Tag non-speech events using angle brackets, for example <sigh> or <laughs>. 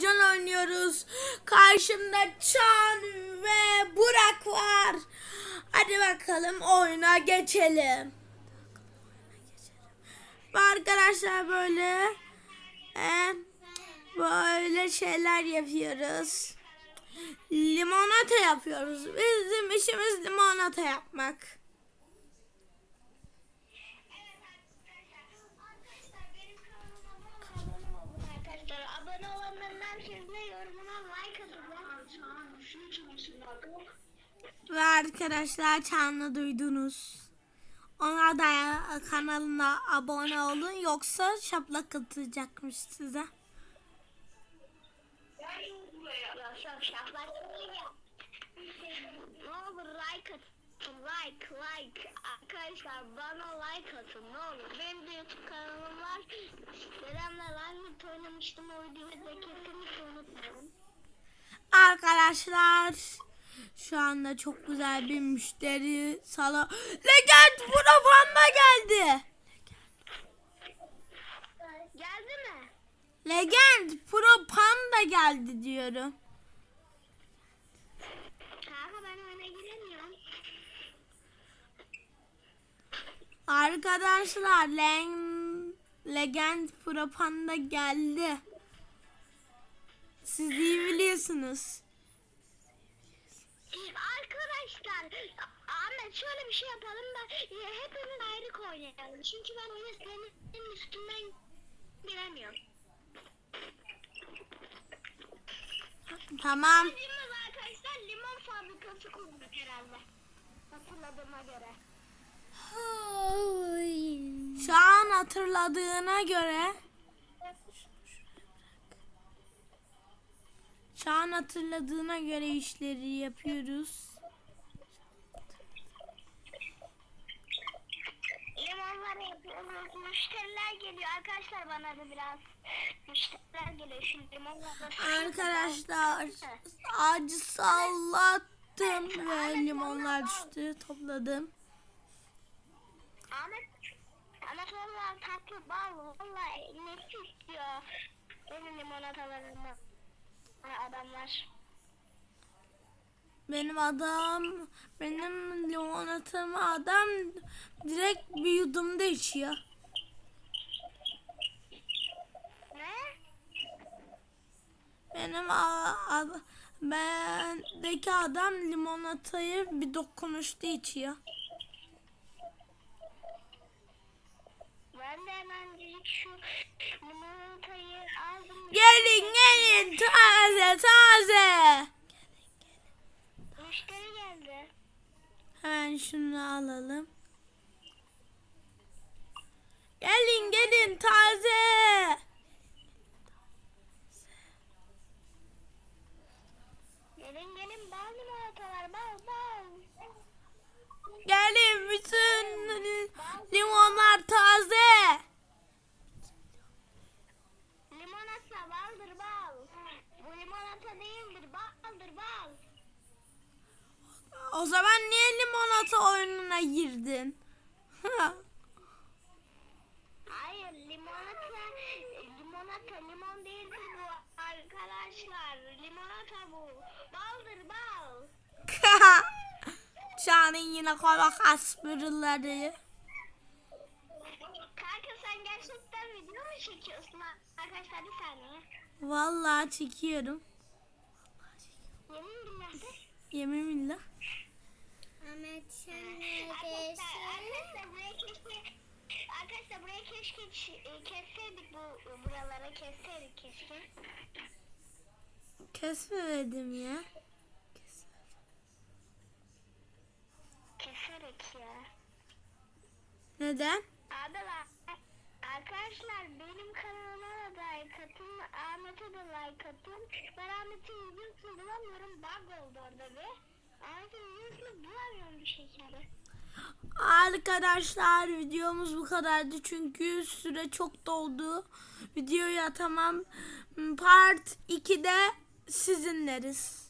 Can oynuyoruz. Karşımda Çan ve Burak var. Hadi bakalım oyuna geçelim. Ve Arkadaşlar böyle e, böyle şeyler yapıyoruz. Limonata yapıyoruz. Bizim işimiz limonata yapmak. Ve arkadaşlar Çan'ı duydunuz. Ona da kanalına abone olun yoksa şaplak atacakmış size. Like. Like like. Arkadaşlar bana like atın ne olur. Benim de YouTube kanalım var. Dedemle Live oynamıştım o videoyu da kesinlikle. Arkadaşlar şu anda çok güzel bir müşteri sala. Legend Pro Panda geldi. Geldi mi? Legend Pro Panda geldi diyorum. Kanka ben oyuna giremiyorum. Arkadaşlar Len Legend Pro Panda geldi. Siz iyi biliyorsunuz. Arkadaşlar Ahmet şöyle bir şey yapalım da e, hepimiz ayrı oynayalım. Çünkü ben oyuna senin üstünden giremiyorum. Tamam. Amacımız arkadaşlar limon fabrikası kurduk herhalde. Hatırladığıma göre. Şu an hatırladığına göre Şu an hatırladığına göre işleri yapıyoruz. Limonları yapıyoruz. Müşteriler geliyor. Arkadaşlar bana da biraz müşteriler geliyor. Şu limonları Arkadaşlar ağacı sallattım ve limonlar düştü topladım. Ahmet valla tatlı bal valla nefis diyor. Benim limonatalarımı adamlar. Benim adam benim limonatamı adam direkt bir yudumda içiyor. Ne? Benim a- a- bendeki adam limonatayı bir dokunuşta içiyor. Ben de hemencik şu limonatayı aldım. Gelin gelin taze taze. Müşteri geldi. Hemen şunu alalım. Gelin gelin taze. Gelin gelin bal limonatalar bal bal. Gelin bütün limonlar taze. Limonata baldır bal. Bu limonata değildir baldır bal. O zaman niye limonata oyununa girdin? <laughs> Hayır limonata limonata limon değildir bu arkadaşlar. Limonata bu. Baldır bal. <laughs> Şahan'ın yine kulak aspırıları. Kanka sen gerçekten video mu çekiyorsun arkadaşlar bir saniye. Vallahi çekiyorum. Yemin billahi. Yemin billah. Ahmet sen neredesin? Arkadaşlar buraya keşke Arkadaşlar buraya keşke e, kesseydik bu buralara kesseydik keşke. Kesmedim ya. Keserek ya. Neden? Adalar arkadaşlar benim kanalıma da like atın, Ahmet'e de like atın. Ben Ahmet'in videosunu bulamıyorum. Bug oldu orada bir. Arkadaşlar videomuz bu kadardı çünkü süre çok doldu. Videoyu atamam. Part 2'de sizinleriz.